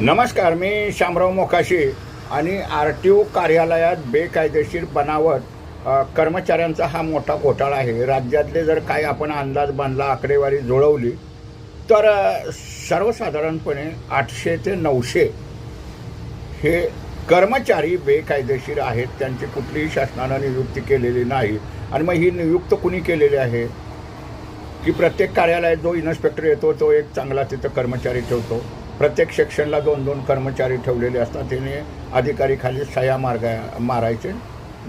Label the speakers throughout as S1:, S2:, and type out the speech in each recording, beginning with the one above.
S1: नमस्कार मी शामराव मोकाशी आणि R T O कार्यालयात बेकायदेशीर बनावट कर्मचाऱ्यांचा हा मोठा घोटाळा आहे. राज्यातले जर काही आपण अंदाज बांधला आकडेवारी जुळवली तर सर्वसाधारणपणे आठशे ते नऊशे हे कर्मचारी बेकायदेशीर आहेत. त्यांची कुठलीही शासनानं नियुक्ती केलेली नाही. आणि मग ही नियुक्त कुणी केलेली आहे? की प्रत्येक कार्यालयात जो इन्स्पेक्टर येतो तो एक चांगला तिथं कर्मचारी ठेवतो? प्रत्येक सेक्शनला दोन दोन कर्मचारी ठेवलेले असतात. त्याने अधिकारी खाली सह्या मार्गा मारायचे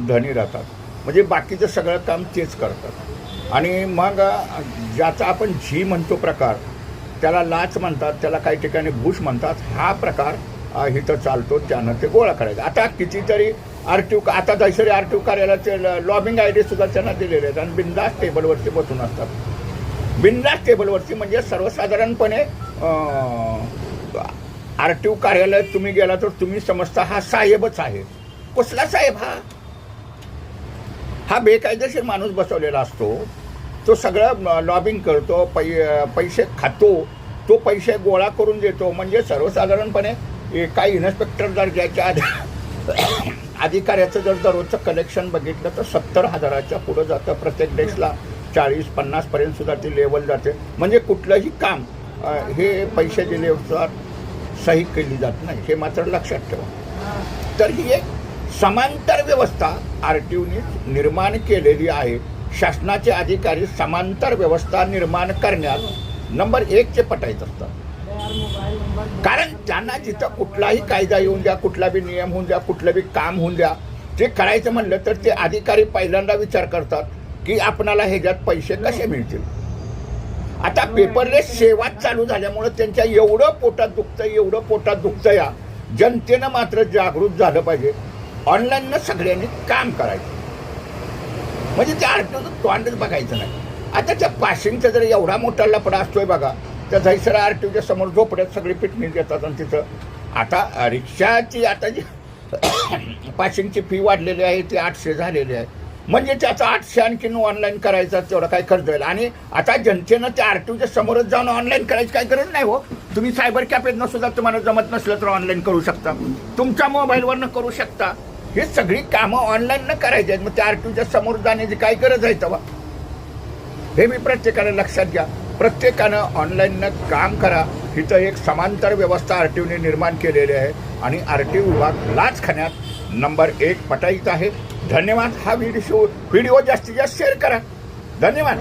S1: धनी राहतात. म्हणजे बाकीचं सगळं काम तेच करतात. आणि मग ज्याचा आपण झी म्हणतो प्रकार त्याला लाच म्हणतात त्याला काही ठिकाणी भूष म्हणतात हा प्रकार इथं चालतो त्यानं ते गोळा करायचं. आता कितीतरी आर टी आता दहशरी आर टी ओ कार्यालयाचे लॉबिंग आय डी सुद्धा त्यांना दिलेले आहेत आणि बिंदास टेबलवरती बसून असतात. बिंदास टेबलवरती म्हणजे सर्वसाधारणपणे आर टी ओ कार्यालयात तुम्ही गेला तर तुम्ही समजता हा साहेबच आहे. कसला साहेब हा? हा बेकायदेशीर माणूस बसवलेला असतो. तो सगळं लॉबिंग करतो पै पैसे खातो तो पैसे गोळा करून देतो. म्हणजे सर्वसाधारणपणे काही इन्स्पेक्टर दर्जाच्या अधिकाऱ्याचं जर दररोजचं कलेक्शन बघितलं तर सत्तर हजाराच्या पुढं जातं. प्रत्येक डेस्कला चाळीस पन्नासपर्यंत सुद्धा ती लेवल जाते. म्हणजे कुठलंही काम हे पैसे दिले असतात सही केली जात नाही हे मात्र लक्षात ठेवा. तर ही एक समांतर व्यवस्था आर टी ओने निर्माण केलेली आहे. शासनाचे अधिकारी समांतर व्यवस्था निर्माण करण्यात नंबर एकचे पटायत असतात. कारण त्यांना जिथं कुठलाही कायदा येऊन द्या कुठला बी नियम होऊन द्या कुठलं बी काम होऊन द्या ते करायचं म्हणलं तर ते अधिकारी पहिल्यांदा विचार करतात की आपणाला ह्याच्यात पैसे कसे मिळतील? आता पेपरलेस सेवा चालू झाल्यामुळं त्यांच्या एवढं पोटात दुखतं एवढं पोटात दुखतं या जनतेनं मात्र जागृत झालं पाहिजे. ऑनलाईननं सगळ्यांनी काम करायचं. म्हणजे त्या आरटीओचं तोंडच बघायचं नाही. आता त्या पासिंगचा जर एवढा मोठा लपडा असतोय बघा त्या झैसरा आरटीओच्या समोर झोपड्यात सगळी पिटणी देतात आणि तिथं. आता रिक्षाची आता जी पासिंगची फी वाढलेली आहे ती आठशे झालेली आहे. म्हणजे त्याचा आठशे आणखीन ऑनलाईन करायचा तेवढा काय खर्च होईल. आणि आता जनतेनं त्या आरटीओच्या समोरच जाऊन ऑनलाईन करायची काय गरज नाही हो. तुम्ही सायबर कॅफेतनं सुद्धा तुम्हाला जमत नसलं तर ऑनलाईन करू शकता. तुमच्या मोबाईलवरनं करू शकता. हे सगळी कामं ऑनलाईन न करायची आहेत. मग त्या आरटीओच्या समोर जाण्याची काय गरज आहे तेव्हा? हे मी प्रत्येकाने लक्षात घ्या. प्रत्येकानं ऑनलाईननं काम करा. इथं एक समांतर व्यवस्था आर टी ओने निर्माण केलेली आहे. आणि आर टी ओ विभाग लाच खाण्यात नंबर एक पटाईत आहे. धन्यवाद. हा व्हिडिओ व्हिडिओ जास्तीत जास्त शेअर करा. धन्यवाद.